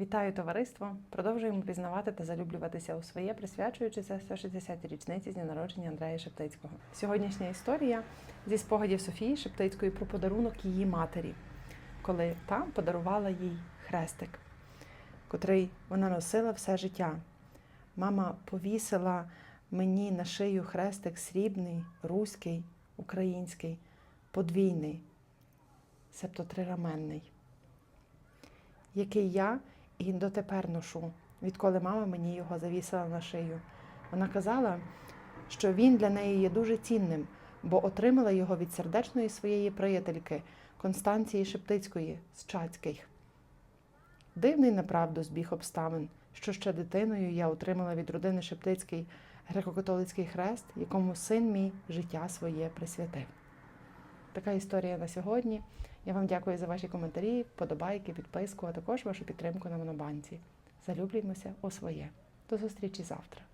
Вітаю товариство! Продовжуємо пізнавати та залюблюватися у своє, присвячуючи це 160-й річниці з дня народження Андрея Шептицького. Сьогоднішня історія зі спогадів Софії Шептицької про подарунок її матері, коли та подарувала їй хрестик, котрий вона носила все життя. Мама повісила мені на шию хрестик срібний, руський, український, подвійний, себто трираменний який я і дотепер ношу, відколи мама мені його завісила на шию. Вона казала, що він для неї є дуже цінним, бо отримала його від сердечної своєї приятельки Констанції Шептицької з Чацьких. Дивний направду збіг обставин, що ще дитиною я отримала від родини Шептицький греко-католицький хрест, якому син мій життя своє присвятив. Така історія на сьогодні. Я вам дякую за ваші коментарі, подобайки, підписку, а також вашу підтримку на Монобанці. Залюблюємося у своє. До зустрічі завтра.